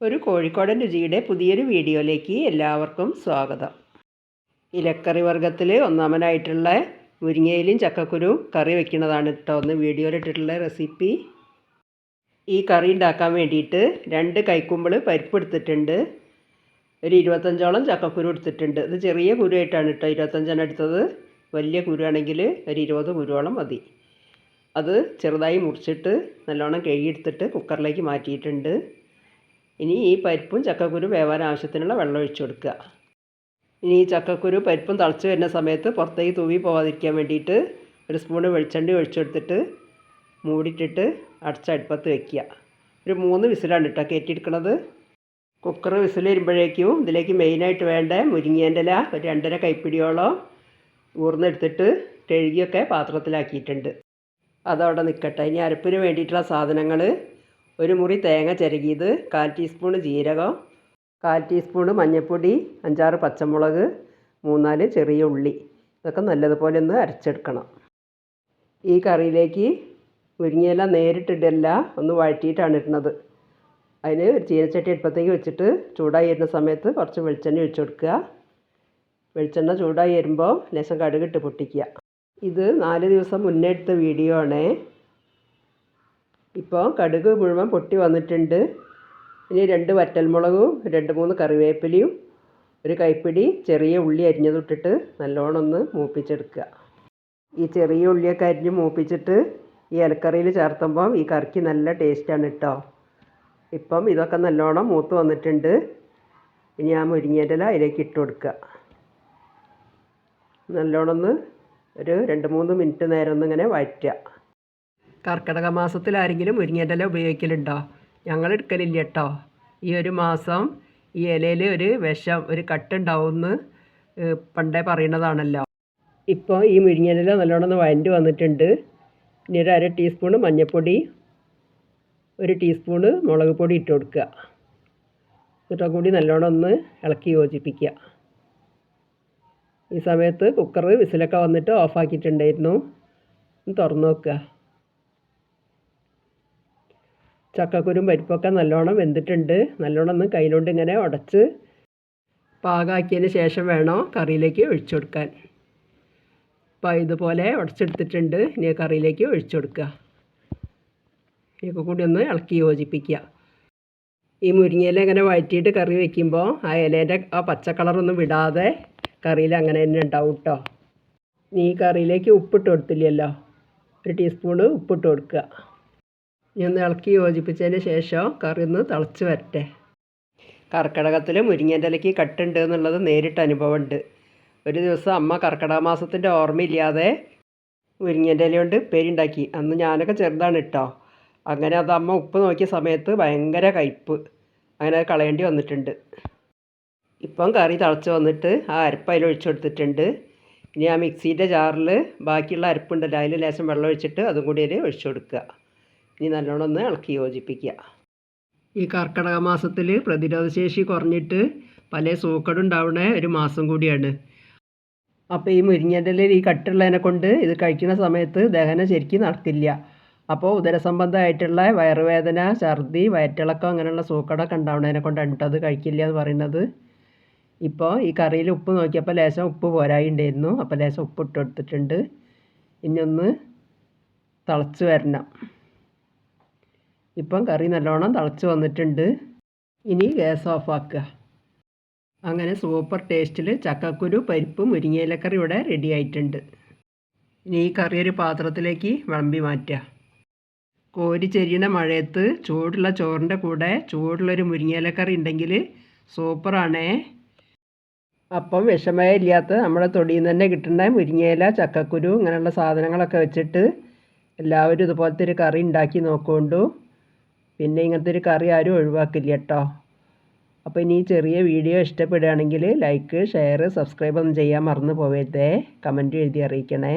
ഒരു കോഴിക്കോടൻ രുചിയുടെ പുതിയൊരു വീഡിയോയിലേക്ക് എല്ലാവർക്കും സ്വാഗതം. ഇലക്കറി വർഗത്തിൽ ഒന്നാമനായിട്ടുള്ള മുരിങ്ങയിലും ചക്കക്കുരു കറി വെക്കുന്നതാണ് കേട്ടോ ഒന്ന് വീഡിയോയിൽ ഇട്ടിട്ടുള്ള റെസിപ്പി. ഈ കറി ഉണ്ടാക്കാൻ വേണ്ടിയിട്ട് രണ്ട് കൈക്കുമ്പിൾ പരിപ്പ് എടുത്തിട്ടുണ്ട്. ഒരു ഇരുപത്തഞ്ചോളം ചക്കക്കുരു എടുത്തിട്ടുണ്ട്. ഇത് ചെറിയ കുരുവായിട്ടാണ് കേട്ടോ ഇരുപത്തഞ്ചെണ്ണം എടുത്തത്. വലിയ കുരുവാണെങ്കിൽ ഒരു ഇരുപത് കുരുവോളം മതി. അത് ചെറുതായി മുറിച്ചിട്ട് നല്ലോണം കഴുകിയെടുത്തിട്ട് കുക്കറിലേക്ക് മാറ്റിയിട്ടുണ്ട്. ഇനി ഈ പരിപ്പും ചക്കക്കുരു വേവാൻ ആവശ്യത്തിനുള്ള വെള്ളം ഒഴിച്ചു കൊടുക്കുക. ഇനി ഈ ചക്കക്കുരു പരിപ്പും തിളച്ച് വരുന്ന സമയത്ത് പുറത്തേക്ക് തൂവി പോവാതിരിക്കാൻ വേണ്ടിയിട്ട് ഒരു സ്പൂണ് വെളിച്ചെണ്ണ ഒഴിച്ചെടുത്തിട്ട് മൂടിയിട്ടിട്ട് അടച്ചടുപ്പത്ത് വെക്കുക. ഒരു മൂന്ന് വിസിലാണ് കേട്ടോ കയറ്റിയെടുക്കണത്. കുക്കർ വിസിൽ വരുമ്പോഴേക്കും ഇതിലേക്ക് മെയിനായിട്ട് വേണ്ട മുരിങ്ങേന്റെ ഇല ഒരു രണ്ടര കൈപ്പിടിയോളം ഊർന്നെടുത്തിട്ട് കഴുകിയൊക്കെ പാത്രത്തിലാക്കിയിട്ടുണ്ട്. അതവിടെ നിൽക്കട്ടെ. ഇനി അരപ്പിന് വേണ്ടിയിട്ടുള്ള സാധനങ്ങൾ ഒരു മുറി തേങ്ങ ചിരകിയത് കാൽ ടീസ്പൂൺ ജീരകം കാൽ ടീസ്പൂൺ മഞ്ഞൾപ്പൊടി അഞ്ചാറ് പച്ചമുളക് മൂന്നാൽ ചെറിയ ഉള്ളി. ഇതൊക്കെ നല്ലതുപോലെ ഒന്ന് അരച്ചെടുക്കണം. ഈ കറിയിലേക്ക് മുരിങ്ങയില നേരിട്ടിടല്ല ഒന്ന് വഴറ്റിയിട്ടാണ് ഇടുന്നത്. അതിന് ഒരു ചീനച്ചട്ടി അടുപ്പത്തേക്ക് വെച്ചിട്ട് ചൂടായി വരുന്ന സമയത്ത് കുറച്ച് വെളിച്ചെണ്ണ ഒഴിച്ചു കൊടുക്കുക. വെളിച്ചെണ്ണ ചൂടായി വരുമ്പോൾ ലേശം കടുകിട്ട് പൊട്ടിക്കുക. ഇത് നാല് ദിവസം മുന്നേ എടുത്ത വീഡിയോ ആണേ. ഇപ്പോൾ കടുക് മുഴുവൻ പൊട്ടി വന്നിട്ടുണ്ട്. ഇനി രണ്ട് വറ്റൽമുളകും രണ്ട് മൂന്ന് കറിവേപ്പിലയും ഒരു കൈപ്പിടി ചെറിയ ഉള്ളി അരിഞ്ഞതിട്ടിട്ട് നല്ലോണം ഒന്ന് മൂപ്പിച്ചെടുക്കുക. ഈ ചെറിയ ഉള്ളിയൊക്കെ അരിഞ്ഞ് മൂപ്പിച്ചിട്ട് ഈ ഇലക്കറിയിൽ ചേർത്തുമ്പം ഈ കറിക്ക് നല്ല ടേസ്റ്റാണ് കേട്ടോ. ഇപ്പം ഇതൊക്കെ നല്ലോണം മൂത്ത് വന്നിട്ടുണ്ട്. ഇനി ആ മുരിങ്ങേന്റെ അതിലേക്ക് ഇട്ട് കൊടുക്കുക. നല്ലോണം ഒന്ന് ഒരു രണ്ട് മൂന്ന് മിനിറ്റ് നേരം ഒന്നിങ്ങനെ വഴറ്റുക. കർക്കിടക മാസത്തിൽ ആരെങ്കിലും മുരിങ്ങേന്റെ ഇല ഉപയോഗിക്കലുണ്ടോ? ഞങ്ങൾ എടുക്കലില്ല കേട്ടോ ഈ ഒരു മാസം ഈ ഇലയിൽ ഒരു വിഷം ഒരു കട്ടുണ്ടാവുമെന്ന് പണ്ടേ പറയുന്നതാണല്ലോ ഇപ്പോൾ ഈ മുരിങ്ങേന്റെ ഇല നല്ലോണം വഴണ്ട് വന്നിട്ടുണ്ട്. ഇനി ഒരു അര ടീസ്പൂണ് മഞ്ഞൾപ്പൊടി ഒരു ടീസ്പൂണ് മുളക് പൊടി ഇട്ട് കൊടുക്കുക. എന്നിട്ടും കൂടി നല്ലോണം ഒന്ന് ഇളക്കി യോജിപ്പിക്കുക. ഈ സമയത്ത് കുക്കർ വിസിലൊക്കെ വന്നിട്ട് ഓഫാക്കിയിട്ടുണ്ടായിരുന്നു. തുറന്ന് നോക്കുക. ചക്കക്കുരും പരിപ്പൊക്കെ നല്ലോണം വെന്തിട്ടുണ്ട്. നല്ലോണം ഒന്ന് കയ്യിലോണ്ട് ഇങ്ങനെ ഉടച്ച് പാകാക്കിയതിന് ശേഷം വേണം കറിയിലേക്ക് ഒഴിച്ചു കൊടുക്കാൻ. അപ്പോൾ ഇതുപോലെ ഉടച്ചെടുത്തിട്ടുണ്ട്. ഇനി കറിയിലേക്ക് ഒഴിച്ചു കൊടുക്കുക. ഇതൊക്കെ കൂടി ഒന്ന് ഇളക്കി യോജിപ്പിക്കുക. ഈ മുരിങ്ങയില ഇങ്ങനെ വഴറ്റിയിട്ട് കറി വയ്ക്കുമ്പോൾ ആ ഇലേന്റെ ആ പച്ച കളറൊന്നും വിടാതെ കറിയിൽ അങ്ങനെ തന്നെ ഉണ്ടാവും കേട്ടോ ഈ കറിയിലേക്ക് ഉപ്പിട്ട് കൊടുത്തില്ലല്ലോ. ഒരു ടീസ്പൂണ് ഉപ്പിട്ട് കൊടുക്കുക. ഇനി ഒന്ന് ഇളക്കി യോജിപ്പിച്ചതിന് ശേഷം കറി ഒന്ന് തിളച്ച് വരട്ടെ. കർക്കിടകത്തിൽ മുരിങ്ങേന്റെ ഇലയ്ക്ക് കട്ടുണ്ട് എന്നുള്ളത് നേരിട്ട് അനുഭവമുണ്ട്. ഒരു ദിവസം അമ്മ കർക്കിടക മാസത്തിന്റെ ഓർമ്മയില്ലാതെ മുരിങ്ങേന്റെ ഇല കൊണ്ട് പേരുണ്ടാക്കി അന്ന് ഞാനൊക്കെ ചെറുതാണ് കേട്ടോ അങ്ങനെ അത് അമ്മ ഉപ്പ് നോക്കിയ സമയത്ത് ഭയങ്കര കയ്പ്പ്. അങ്ങനെ കളയേണ്ടി വന്നിട്ടുണ്ട്. ഇപ്പം കറി തിളച്ച് വന്നിട്ട് ആ അരപ്പ് അതിൽ ഒഴിച്ചു കൊടുത്തിട്ടുണ്ട്. ഇനി ആ മിക്സീന്റെ ജാറിൽ ബാക്കിയുള്ള അരപ്പുണ്ടല്ലോ അതിൽ ലേശം വെള്ളം ഒഴിച്ചിട്ട് അതും കൂടി അതിൽ ഒഴിച്ചു കൊടുക്കുക. ഇനി നല്ലോണം ഒന്ന് ഇളക്കി യോജിപ്പിക്കുക. ഈ കർക്കിടക മാസത്തിൽ പ്രതിരോധശേഷി കുറഞ്ഞിട്ട് പല സൂക്കട് ഉണ്ടാവുന്ന ഒരു മാസം കൂടിയാണ്. അപ്പോൾ ഈ മുരിങ്ങന്റെ ഈ കട്ടുള്ളതിനെ കൊണ്ട് ഇത് കഴിക്കുന്ന സമയത്ത് ദഹനം ശരിക്കും നടക്കില്ല അപ്പോൾ ഉദരസംബന്ധമായിട്ടുള്ള വയറുവേദന ഛർദി വയറ്റിളക്കം അങ്ങനെയുള്ള സൂക്കടൊക്കെ ഉണ്ടാവുന്നതിനെ കൊണ്ട് കേട്ടോ അത് കഴിക്കില്ല എന്ന് പറയുന്നത്. ഇപ്പോൾ ഈ കറിയിൽ ഉപ്പ് നോക്കിയപ്പോൾ ലേശം ഉപ്പ് പോരായി ഉണ്ടായിരുന്നു. അപ്പോൾ ലേശം ഉപ്പ് ഇട്ട് കൊടുത്തിട്ടുണ്ട്. ഇനി ഒന്ന് തിളച്ച് വരണം. ഇപ്പം കറി നല്ലോണം തിളച്ച് വന്നിട്ടുണ്ട്. ഇനി ഗ്യാസ് ഓഫ് ആക്കുക അങ്ങനെ സൂപ്പർ ടേസ്റ്റിൽ ചക്കക്കുരു പരിപ്പ് മുരിങ്ങയിലക്കറി ഇവിടെ റെഡി ആയിട്ടുണ്ട്. ഇനി ഈ കറി ഒരു പാത്രത്തിലേക്ക് വിളമ്പി മാറ്റുക. കോരി ചെരിയണ മഴയത്ത് ചൂടുള്ള ചോറിന്റെ കൂടെ ചൂടുള്ളൊരു മുരിങ്ങയിലക്കറി ഉണ്ടെങ്കിൽ സൂപ്പറാണേ. അപ്പം വിഷമയ ഇല്ലാത്ത നമ്മുടെ തൊടിയിൽ നിന്ന് തന്നെ കിട്ടുന്ന മുരിങ്ങയില ചക്കക്കുരു ഇങ്ങനെയുള്ള സാധനങ്ങളൊക്കെ വെച്ചിട്ട് എല്ലാവരും ഇതുപോലത്തെ ഒരു കറി ഉണ്ടാക്കി നോക്കൊണ്ടു പിന്നെ ഇങ്ങനത്തെ ഒരു കറി ആരും ഒഴിവാക്കില്ല കേട്ടോ അപ്പോൾ ഇനി ചെറിയ വീഡിയോ ഇഷ്ടപ്പെടുകയാണെങ്കിൽ ലൈക്ക് ഷെയർ സബ്സ്ക്രൈബ് ഒന്നും ചെയ്യാൻ മറന്നു പോവരുതേ. കമന്റ് എഴുതി അറിയിക്കണേ.